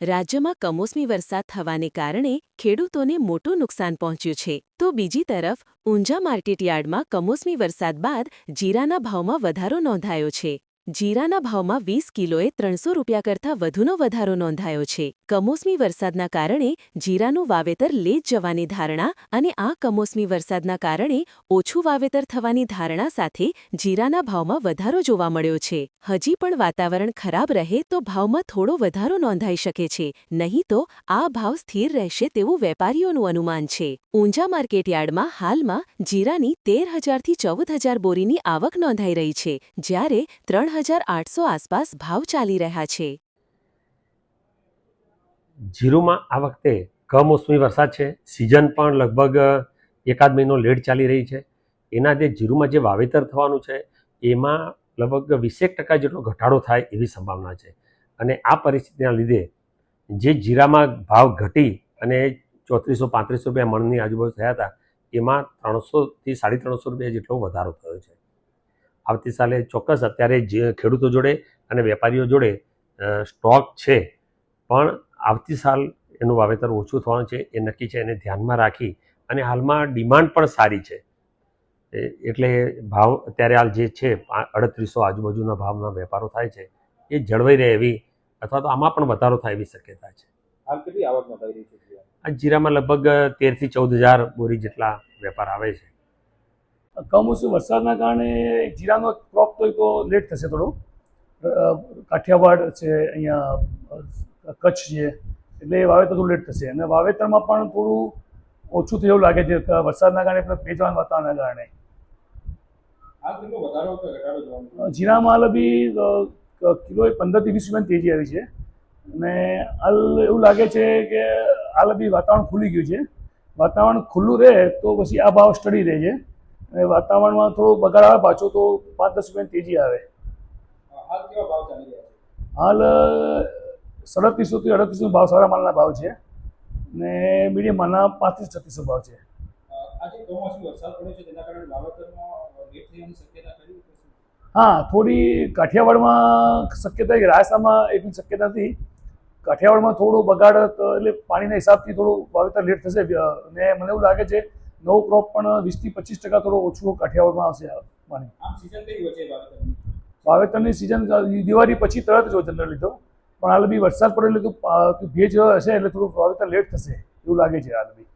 રાજ્યમાં કમોસમી વરસાદ થવાને કારણે ખેડૂતોને મોટું નુકસાન પહોંચ્યું છે. તો બીજી તરફ, ઊંઝા માર્કેટયાર્ડમાં કમોસમી વરસાદ બાદ જીરાના ભાવમાં વધારો નોંધાયો છે. જીરાના ભાવમાં વીસ કિલોએ ત્રણસો રૂપિયા કરતાં વધુનો વધારો નોંધાયો છે. કમોસમી વરસાદના કારણે જીરાનું વાવેતર લેટ જવાની ધારણા અને આ કમોસમી વરસાદના કારણે ઓછું વાવેતર થવાની ધારણા સાથે જીરાના ભાવમાં વધારો જોવા મળ્યો છે. હજી પણ વાતાવરણ ખરાબ રહે તો ભાવમાં થોડો વધારો નોંધાઈ શકે છે. નહીં તો આ ભાવ સ્થિર રહેશે તેવું વેપારીઓનું અનુમાન છે. ઊંઝા માર્કેટયાર્ડમાં હાલમાં જીરાની તેર હજારથી ચૌદ હજાર બોરીની આવક નોંધાઈ રહી છે, જ્યારે ત્રણ આસપાસ ભાવ ચાલી રહ્યા છે. જીરુમાં આ વખતે કમોસમી વરસાદ છે. સિઝન પણ લગભગ એકાદ મહિનો લેટ ચાલી રહી છે. એના જે જીરુમાં જે વાવેતર થવાનું છે, એમાં લગભગ વીસેક ટકા જેટલો ઘટાડો થાય એવી સંભાવના છે. અને આ પરિસ્થિતિના લીધે જે જીરામાં ભાવ ઘટી અને ચોત્રીસો, પાંત્રીસો રૂપિયા મણની આજુબાજુ થયા હતા, એમાં ત્રણસોથી સાડી ત્રણસો રૂપિયા જેટલો વધારો થયો છે. આવતી સાલે ચોક્કસ અત્યારે જે ખેડૂતો જોડે અને વેપારીઓ જોડે સ્ટોક છે. પણ આવતી સાલ એનું વાવેતર ઓછું થવાનું છે એ નક્કી છે એને ધ્યાનમાં રાખી અને હાલમાં ડિમાન્ડ પણ સારી છે. એ- એટલે ભાવ અત્યારે હાલ જે છે અડત્રીસો આજુબાજુના ભાવના વેપારો થાય છે એ જળવાઈ રહે એવી અથવા તો આમાં પણ વધારો થાય એવી શક્યતા છે. હાલ કેટલી આવક નોંધાઈ રહી છે આ જીરામાં લગભગ તેરથી ચૌદ હજાર બોરી જેટલા વેપાર આવે છે. કમોસમી વરસાદના કારણે જીરાનો ક્રોપ તો એ તો લેટ થશે થોડો. કાઠિયાવાડ છે અહીંયા કચ્છ છે. એટલે એ વાવેતર થોડું લેટ થશે. અને વાવેતરમાં પણ થોડું ઓછું થયું લાગે છે. વરસાદના કારણે ભેજવાન વાતાવરણના કારણે. જીરામાં હાલ બી કિલોએ પંદરથી વીસ રૂપિયાની તેજી આવી છે. અને હાલ એવું લાગે છે કે હાલ બી વાતાવરણ ખુલી ગયું છે. વાતાવરણ ખુલ્લું રહે તો પછી આ ભાવ સ્ટડી રહે છે. અને વાતાવરણમાં થોડો બગાડ આવે પાછો તો પાંચ દસ રૂપિયાની તેજી આવે. હાલ સડત્રીસોથી અડત્રીસો ભાવ સારા માલના ભાવ છે ને મીડિયમ માલના પાંત્રીસ છત્રીસો ભાવ છે? હા થોડી કાઠિયાવાડમાં શક્યતા કે રાજસ્થાનમાં એટલી શક્યતા નથી. કાઠિયાવાડમાં થોડું બગાડ એટલે પાણીના હિસાબથી થોડું વાવેતર લેટ થશે. અને મને એવું લાગે છે નવો ક્રોપ પણ વીસથી પચીસ ટકા થોડો ઓછું કાઠિયાવાડમાં આવશે પાણી. વાવેતરની? સિઝન દિવાળી પછી તરત જ જનરલી તો પણ હાલ બી વરસાદ પડે એટલે તો ભેજ હશે એટલે થોડું વાવેતર લેટ થશે, એવું લાગે છે હાલ બી